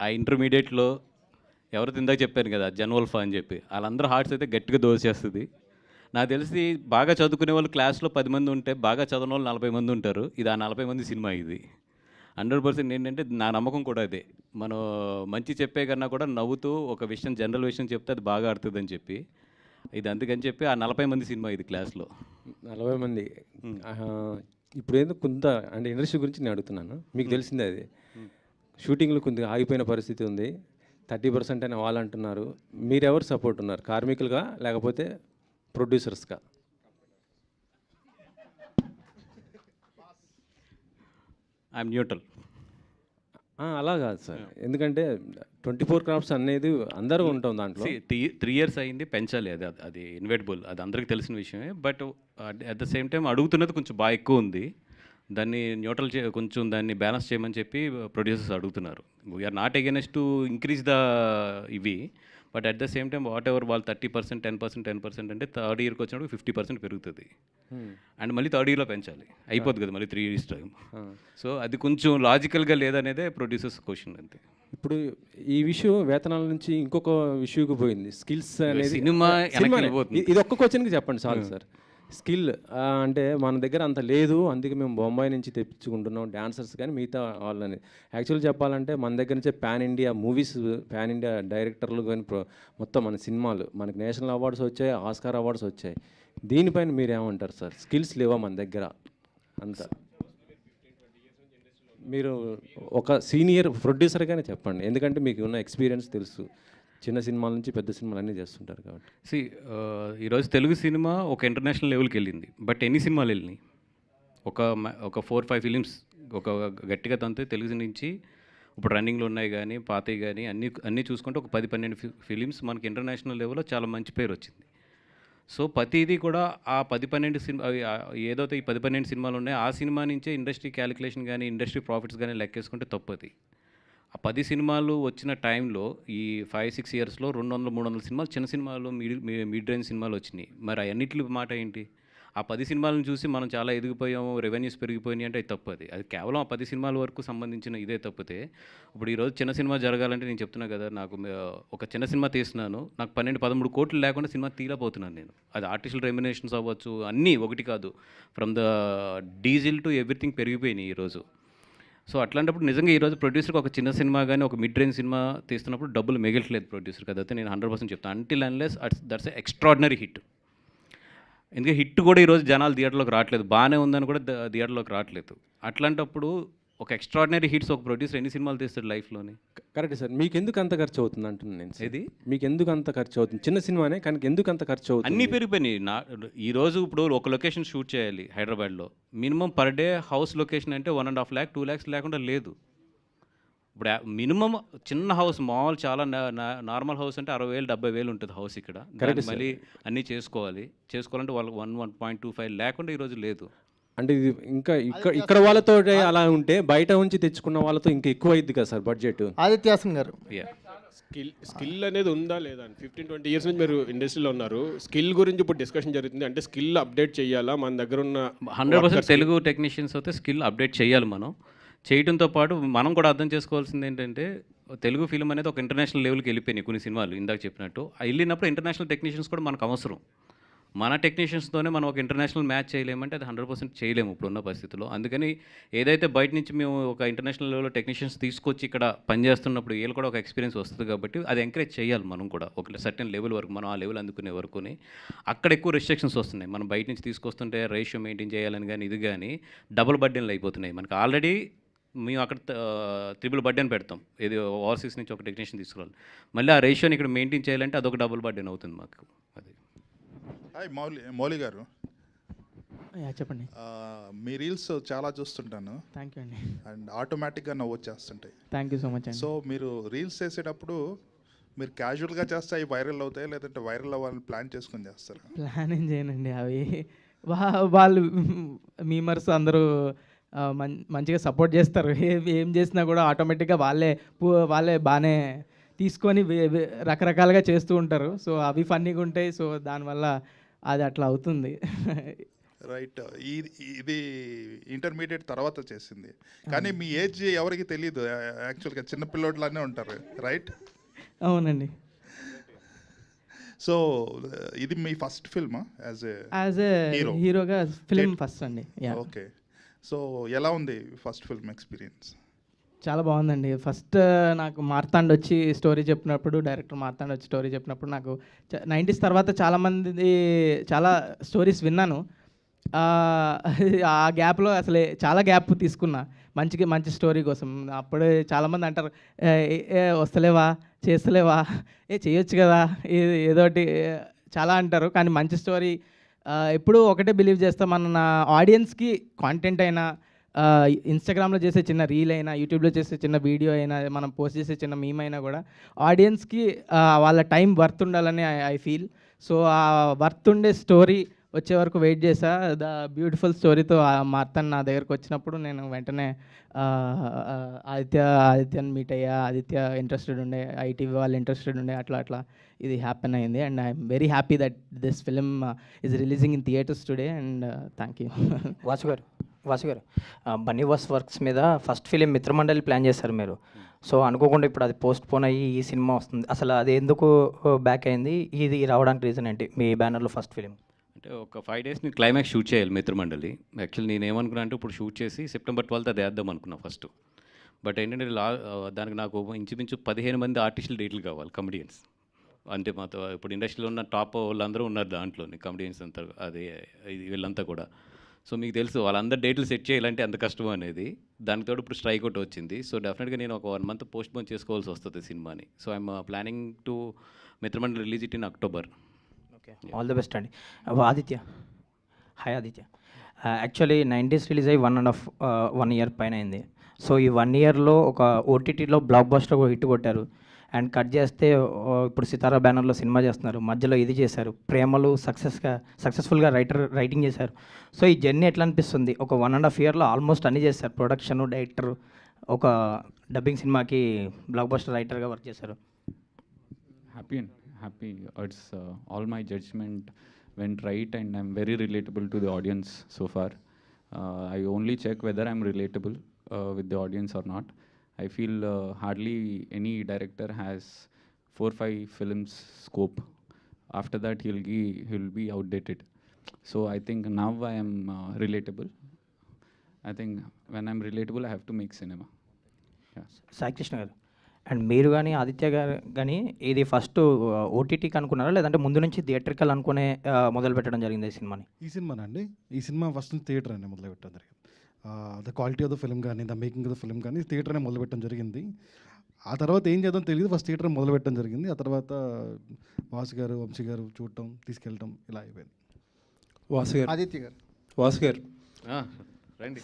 ఆ ఇంటర్మీడియట్లో ఎవరితో ఇందాక చెప్పాను కదా జన్వల్ఫా అని చెప్పి వాళ్ళందరూ హార్ట్స్ అయితే గట్టిగా దోసేస్తుంది. నాకు తెలిసి బాగా చదువుకునే వాళ్ళు క్లాస్లో పది మంది ఉంటే బాగా చదవని వాళ్ళు నలభై మంది ఉంటారు. ఇది ఆ నలభై మంది సినిమా ఇది. హండ్రెడ్ పర్సెంట్ ఏంటంటే నా నమ్మకం కూడా అదే. మనం మంచి చెప్పే కన్నా కూడా నవ్వుతూ ఒక విషయం జనరల్ విషయం చెప్తే అది బాగా ఆడుతుందని చెప్పి. ఇది అందుకని చెప్పి ఆ నలభై మంది సినిమా ఇది క్లాస్లో. నలభై మంది. ఇప్పుడు ఏదో కొంత అంటే ఇండస్ట్రీ గురించి నేను అడుగుతున్నాను. మీకు తెలిసిందే అది. షూటింగ్లు కొద్దిగా ఆగిపోయిన పరిస్థితి ఉంది. థర్టీ పర్సెంట్ అని వాళ్ళు అంటున్నారు. మీరెవరు సపోర్ట్ ఉన్నారు? కార్మికులుగా లేకపోతే ప్రొడ్యూసర్స్గా? I'm neutral. అలా కాదు సార్. ఎందుకంటే ట్వంటీ ఫోర్ క్రాఫ్ట్స్ అనేది అందరూ ఉంటాం దాంట్లో. త్రీ త్రీ ఇయర్స్ అయింది పెంచాలి. అది అది ఇన్వెటబుల్ అది అందరికీ తెలిసిన విషయమే. But at the same time అడుగుతున్నది కొంచెం బాగా ఎక్కువ ఉంది. దాన్ని న్యూట్రల్ చే కొంచెం దాన్ని బ్యాలెన్స్ చేయమని చెప్పి ప్రొడ్యూసర్స్ అడుగుతున్నారు. We're not against to increase the ఇవి but at the same time whatever వాళ్ళు thirty percent ten percent ten percent అంటే థర్డ్ ఇయర్కి వచ్చినప్పుడు ఫిఫ్టీ పర్సెంట్ పెరుగుతుంది. అండ్ మళ్ళీ థర్డ్ ఇయర్లో పెంచాలి. అయిపోద్ది కదా మళ్ళీ త్రీ ఇయర్స్ టైం సో అది కొంచెం లాజికల్గా లేదనేదే ప్రొడ్యూసర్స్ క్వశ్చన్ అంతే. ఇప్పుడు ఈ విషయం వేతనాల నుంచి ఇంకొక విషయంకి పోయింది. స్కిల్స్ అనేది సినిమా ఇది ఒక్క క్వశ్చన్కి చెప్పండి చాలు సార్. స్కిల్ అంటే మన దగ్గర అంత లేదు. అందుకే మేము బొంబాయి నుంచి తెప్పించుకుంటున్నాం డాన్సర్స్ కానీ మిగతా వాళ్ళని. యాక్చువల్ చెప్పాలంటే మన దగ్గర నుంచే pan India movies pan India డైరెక్టర్లు కానీ ప్రో- మొత్తం మన సినిమాలు మనకి నేషనల్ అవార్డ్స్ వచ్చాయి ఆస్కార్ అవార్డ్స్ వచ్చాయి. దీనిపైన మీరు ఏమంటారు సార్? స్కిల్స్ లేవా మన దగ్గర? అంత. మీరు ఒక సీనియర్ ప్రొడ్యూసర్గానే చెప్పండి. ఎందుకంటే మీకు ఉన్న ఎక్స్పీరియన్స్ తెలుసు. చిన్న సినిమాల నుంచి పెద్ద సినిమాలు అన్నీ చేస్తుంటారు కాబట్టి. సి ఈరోజు తెలుగు సినిమా ఒక ఇంటర్నేషనల్ లెవెల్కి వెళ్ళింది బట్ ఎన్ని సినిమాలు వెళ్ళినాయి? ఒక ఒక ఫోర్ ఫైవ్ ఫిలిమ్స్ ఒక గట్టిగా తంతే తెలుగు నుంచి ఇప్పుడు రన్నింగ్లో ఉన్నాయి కానీ పాతవి కానీ అన్నీ అన్నీ చూసుకుంటే ఒక పది పన్నెండు ఫిలిమ్స్ మనకి ఇంటర్నేషనల్ లెవెల్లో చాలా మంచి పేరు వచ్చింది. సో ప్రతిదీ కూడా ఆ పది పన్నెండు సినిమా అవి ఏదైతే ఈ పది పన్నెండు సినిమాలు ఉన్నాయో ఆ సినిమా నుంచే ఇండస్ట్రీ క్యాలిక్యులేషన్ కానీ ఇండస్ట్రీ ప్రాఫిట్స్ కానీ లెక్కేసుకుంటే తప్పది ఆ పది సినిమాలు వచ్చిన టైంలో ఈ ఫైవ్ సిక్స్ ఇయర్స్లో రెండు వందల మూడు వందల సినిమాలు చిన్న సినిమాలు మిడిల్ మిడ్ రేంజ్ సినిమాలు వచ్చినాయి. మరి అన్నిటి మాట ఏంటి? ఆ పది సినిమాలను చూసి మనం చాలా ఎదిగిపోయాము రెవెన్యూస్ పెరిగిపోయినాయి అంటే అది తప్పు అది. అది కేవలం ఆ పది సినిమాల వరకు సంబంధించిన ఇదే తప్పితే ఇప్పుడు ఈరోజు చిన్న సినిమా జరగాలంటే నేను చెప్తున్నా కదా నాకు ఒక చిన్న సినిమా తీస్తున్నాను నాకు పన్నెండు పదమూడు కోట్లు లేకుండా సినిమా తీయలేకపోతున్నాను నేను. అది ఆర్టిఫిషియల్ రెమ్యునేషన్స్ అవ్వచ్చు అన్నీ ఒకటి కాదు. From the diesel to everything పెరిగిపోయినాయి ఈరోజు. సో అట్లాంటప్పుడు నిజంగా ఈరోజు ప్రొడ్యూసర్కి ఒక చిన్న సినిమా కానీ ఒక మిడ్ రేంజ్ సినిమా తీస్తున్నప్పుడు డబ్బులు మిగలట్లేదు ప్రొడ్యూసర్ కదా అయితే నేను హండ్రెడ్ పర్సెంట్ చెప్తాను until unless that's extraordinary hit ఎందుకంటే హిట్ కూడా ఈరోజు జనాలు థియేటర్లోకి రావట్లేదు. బాగానే ఉందని కూడా థియేటర్లోకి రావట్లేదు. అట్లాంటప్పుడు ఒక ఎక్స్ట్రాడినరీ హిట్స్ ఒక ప్రొడ్యూసర్ ఎన్ని సినిమాలు తీస్తాడు లైఫ్లోని? Correct sir. మీకు ఎందుకు అంత ఖర్చు అవుతుంది అంటున్నాను నేను. ఇది మీకు ఎందుకు అంత ఖర్చు అవుతుంది చిన్న సినిమానే కానీ ఎందుకు అంత ఖర్చు అవుతుంది అన్నీ పెరిగిపోయినాయి. నా ఈరోజు ఇప్పుడు ఒక లొకేషన్ షూట్ చేయాలి హైదరాబాద్లో. Minimum per day house location అంటే one and half lakh two lakhs లేకుండా లేదు. ఇప్పుడు మినిమం చిన్న హౌస్ మామూలు చాలా నార్మల్ హౌస్ అంటే అరవై వేలు డెబ్బై వేలు ఉంటుంది హౌస్ ఇక్కడ. మళ్ళీ అన్నీ చేసుకోవాలి. చేసుకోవాలంటే వాళ్ళకి one one point two five లేకుండా ఈరోజు లేదు. అంటే ఇది ఇంకా ఇక్కడ ఇక్కడ వాళ్ళతో అలా ఉంటే బయట నుంచి తెచ్చుకున్న వాళ్ళతో ఇంకా ఎక్కువ అయింది కదా సార్ బడ్జెట్? ఆదిత్యాసన్ గారు. Yeah. స్కిల్ స్కిల్ అనేది ఉందా లేదా? అని ఫిఫ్టీన్ ట్వంటీ ఇయర్స్ నుంచి మీరు ఇండస్ట్రీలో ఉన్నారు. స్కిల్ గురించి ఇప్పుడు డిస్కషన్ జరుగుతుంది. అంటే స్కిల్ అప్డేట్ చేయాలా? మన దగ్గర ఉన్న హండ్రెడ్ పర్సెంట్ తెలుగు టెక్నీషియన్స్ అయితే స్కిల్ అప్డేట్ చేయాలి మనం. చేయడంతో పాటు మనం కూడా అర్థం చేసుకోవాల్సింది ఏంటంటే తెలుగు ఫిల్మ్ అనేది ఒక ఇంటర్నేషనల్ లెవెల్కి వెళ్ళిపోయినాయి కొన్ని సినిమాలు ఇందాక చెప్పినట్టు. వెళ్ళినప్పుడు ఇంటర్నేషనల్ టెక్నీషియన్స్ కూడా మనకు అవసరం. మన టెక్నీషియన్స్తోనే మనం ఒక ఇంటర్నేషనల్ మ్యాచ్ చేయలేమంటే అది హండ్రెడ్ పర్సెంట్ చేయలేము ఇప్పుడున్న పరిస్థితిలో అందుకని ఏదైతే బయట నుంచి మేము ఒక ఇంటర్నేషనల్ లెవెల్లో టెక్నీషియన్స్ తీసుకొచ్చి ఇక్కడ పనిచేస్తున్నప్పుడు వీళ్ళు కూడా ఒక ఎక్స్పీరియన్స్ వస్తుంది కాబట్టి అది ఎంకరేజ్ చేయాలి మనం కూడా. ఒక సర్టెన్ లెవెల్ వరకు మనం ఆ లెవెల్ అందుకునే వరకుని అక్కడ ఎక్కువ రిస్ట్రిక్షన్స్ వస్తున్నాయి. మనం బయట నుంచి తీసుకొస్తుంటే రేషియో మెయింటైన్ చేయాలని కానీ ఇది కానీ డబుల్ బడ్డెన్లు అయిపోతున్నాయి. మనకి ఆల్రెడీ మేము అక్కడ త్రిబుల్ బర్డెన్ పెడతాం. ఇది ఓవర్సీస్ నుంచి ఒక టెక్నీషియన్ తీసుకురావాలి. మళ్ళీ ఆ రేషియోని ఇక్కడ మెయింటైన్ చేయాలంటే అదొక డబుల్ బర్డెన్ అవుతుంది మాకు. అది. హాయ్ మౌలి మౌలి గారు. చెప్పండి. మీ రీల్స్ చాలా చూస్తుంటాను. థ్యాంక్ యూ అండి. అండ్ ఆటోమేటిక్గా నవ్వు వచ్చేస్తుంటాయి. Thank you so much so మీరు రీల్స్ చేసేటప్పుడు మీరు క్యాజువల్గా చేస్తే అవి వైరల్ అవుతాయి? లేదంటే వైరల్ అవ్వాలని ప్లాన్ చేసుకొని చేస్తారా? ప్లాన్ ఏం చేయనండి. అవి వాళ్ళు మీమర్స్ అందరూ మంచిగా సపోర్ట్ చేస్తారు. ఏ- ఏం చేసినా కూడా ఆటోమేటిక్గా వాళ్ళే పు- వాళ్ళే బాగానే తీసుకొని రకరకాలుగా చేస్తూ ఉంటారు. సో అవి ఫన్నీగా ఉంటాయి. సో దానివల్ల అది అట్లా అవుతుంది. రైట్. ఇది ఇంటర్మీడియట్ తర్వాత చేసింది. కానీ మీ ఏజ్ ఎవరికి తెలియదు యాక్చువల్గా చిన్న పిల్లోడ్లానే ఉంటారు. రైట్? అవునండి. సో ఇది మీ first ఫిల్మా as a as a Hero. హీరోగా ఫిలిం ఫస్ట్ అండి. ఓకే. సో ఎలా ఉంది ఫస్ట్ ఫిల్మ్ ఎక్స్పీరియన్స్? చాలా బాగుందండి. ఫస్ట్ నాకు మార్తాండ్ వచ్చి స్టోరీ చెప్పినప్పుడు డైరెక్టర్ మార్తాండ్ వచ్చి స్టోరీ చెప్పినప్పుడు నాకు నైంటీస్ తర్వాత చాలామంది చాలా స్టోరీస్ విన్నాను. ఆ, గ్యాప్లో అసలు చాలా గ్యాప్ తీసుకున్నా. మంచికి మంచి స్టోరీ కోసం. అప్పుడే చాలామంది అంటారు "ఏ, వస్తలేవా? చేస్తలేవా? ఏ చేయొచ్చు కదా? ఏదోటి చాలా అంటారు. కానీ మంచి స్టోరీ ఎప్పుడూ ఒకటే బిలీవ్ చేస్తాం. మన ఆడియన్స్కి కాంటెంట్ అయినా ఇన్స్టాగ్రామ్లో చేసే చిన్న రీల్ అయినా యూట్యూబ్లో చేసే చిన్న వీడియో అయినా మనం పోస్ట్ చేసే చిన్న మీమ్ అయినా కూడా ఆడియన్స్కి వాళ్ళ టైం వర్త్ ఉండాలని ఐ ఫీల్ సో ఆ వర్త్ ఉండే స్టోరీ వచ్చే వరకు వెయిట్ చేసా. ద బ్యూటిఫుల్ స్టోరీతో మార్తన్ నా దగ్గరకు వచ్చినప్పుడు నేను వెంటనే ఆదిత్య ఆదిత్యని మీట్ అయ్యా. ఆదిత్య ఇంట్రెస్టెడ్ ఉండే ఐటీవీ వాళ్ళు ఇంట్రెస్టెడ్ ఉండే అట్లా అట్లా ఇది హ్యాపెన్ అయింది. And I'm very happy that this film is releasing in theatres today and thank you Vasu garu Vasu garu Bunny Vas works మీద ఫస్ట్ ఫిలిం మిత్రమండలి ప్లాన్ చేశారు మీరు. సో అనుకోకుండా ఇప్పుడు అది పోస్ట్ పోన్ అయ్యి ఈ సినిమా వస్తుంది. అసలు అది ఎందుకు బ్యాక్ అయింది? ఇది రావడానికి రీజన్ ఏంటి మీ బ్యానర్లో ఫస్ట్ ఫిలిం? అంటే ఒక ఫైవ్ డేస్ నేను క్లైమాక్స్ షూట్ చేయాలి మిత్రమండలి. యాక్చువల్లీ నేను ఏమనుకున్నా అంటే ఇప్పుడు షూట్ చేసి సెప్టెంబర్ ట్వెల్త్ అది వేద్దాం అనుకున్నా ఫస్ట్ బట్ ఏంటంటే లా దానికి నాకు ఇంచుమించు పదిహేను మంది ఆర్టిస్టులు డేట్లు కావాలి కమెడియన్స్ అంటే మాతో ఇప్పుడు ఇండస్ట్రీలో ఉన్న టాప్ వాళ్ళందరూ ఉన్నారు దాంట్లోని కమెడియన్స్ అంతా అది ఇది వీళ్ళంతా కూడా. సో మీకు తెలుసు వాళ్ళందరూ డేట్లు సెట్ చేయాలంటే ఎంత కష్టం అనేది. దానికి తోడు ఇప్పుడు స్ట్రైక్ అవుట్ వచ్చింది. సో డెఫినెట్గా నేను ఒక వన్ మంత్ పోస్ట్ పోన్ చేసుకోవాల్సి వస్తుంది సినిమాని. So I'm planning to Mitramandali release it in October. Okay. All the best అండి. Aditya. Hi Aditya. Actually nineties release అయ్యి one and half one year పైన అయింది. సో ఈ వన్ ఇయర్లో ఒక ఓటీటీలో బ్లాక్ బస్టర్ హిట్ కొట్టారు. అండ్ కట్ చేస్తే ఇప్పుడు సితారా బ్యానర్లో సినిమా చేస్తున్నారు. మధ్యలో ఇది చేశారు. ప్రేమలు సక్సెస్గా సక్సెస్ఫుల్గా రైటర్ రైటింగ్ చేశారు. సో ఈ జర్నీ ఎట్లా అనిపిస్తుంది? ఒక వన్ అండ్ హాఫ్ ఇయర్లో ఆల్మోస్ట్ అన్నీ చేశారు. ప్రొడక్షన్ డైరెక్టర్ ఒక డబ్బింగ్ సినిమాకి బ్లాక్ బస్టర్ రైటర్గా వర్క్ చేశారు. Happy happy it's all my judgement when right went right and i'm very relatable to the audience so far. Uh, i only check whether i'm relatable uh, with the audience or not. I feel hardly any director has four five films scope after that he'll gee he'll be outdated so I think now I am relatable I think when I'm relatable I have to make cinema Sai Krishna గారు and మీరు కానీ ఆదిత్య గారు కానీ ఇది first uh, ఓటీటీకి అనుకున్నారా? లేదంటే ముందు నుంచి థియేటర్కి అనుకునే uh, మొదలు పెట్టడం జరిగింది ఈ సినిమాని? ఈ సినిమా అండి? ఈ సినిమా ఫస్ట్ థియేటర్ అండి మొదలు పెట్టడం the quality of the film కానీ the making of the film కానీ థియేటర్నే మొదలు పెట్టడం జరిగింది. ఆ తర్వాత ఏం చేద్దాం తెలియదు ఫస్ట్ థియేటర్ మొదలు పెట్టడం జరిగింది. ఆ తర్వాత వాసు గారు వంశీ గారు చూడటం తీసుకెళ్ళటం ఇలా అయిపోయింది. వాసు గారు. ఆదిత్య గారు. వాసు గారు. రండి.